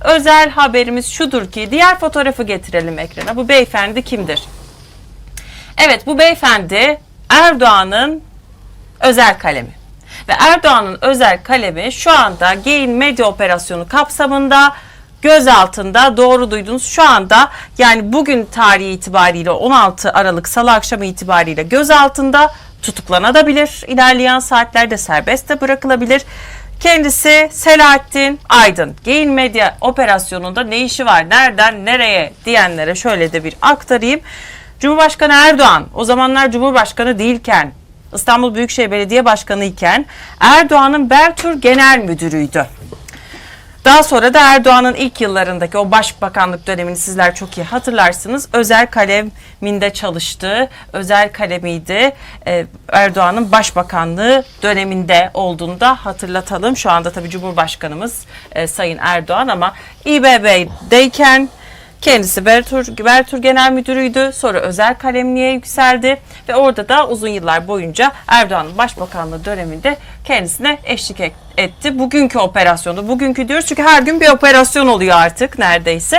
özel haberimiz şudur ki diğer fotoğrafı getirelim ekrana. Bu beyefendi kimdir? Evet bu beyefendi Erdoğan'ın özel kalemi. Ve Erdoğan'ın özel kalemi şu anda Gain Medya Operasyonu kapsamında gözaltında doğru duydunuz şu anda yani bugün tarihi itibariyle 16 Aralık Salı akşamı itibariyle gözaltında tutuklanabilir. İlerleyen saatlerde serbest de bırakılabilir. Kendisi Selahattin Aydın. Gain Medya operasyonunda ne işi var, nereden, nereye diyenlere şöyle de bir aktarayım. Cumhurbaşkanı Erdoğan o zamanlar Cumhurbaşkanı değilken İstanbul Büyükşehir Belediye Başkanı iken Erdoğan'ın Bertur Genel Müdürüydü. Daha sonra da Erdoğan'ın ilk yıllarındaki o başbakanlık dönemini sizler çok iyi hatırlarsınız. Özel kaleminde çalıştığı özel kalemiydi. Ee, Erdoğan'ın başbakanlığı döneminde olduğunu da hatırlatalım. Şu anda tabii Cumhurbaşkanımız e, Sayın Erdoğan ama İBB'deyken Kendisi Bertur, Bertur Genel Müdürüydü. Sonra özel kalemliğe yükseldi ve orada da uzun yıllar boyunca Erdoğan'ın başbakanlığı döneminde kendisine eşlik et- etti. Bugünkü operasyonu, bugünkü diyoruz çünkü her gün bir operasyon oluyor artık neredeyse.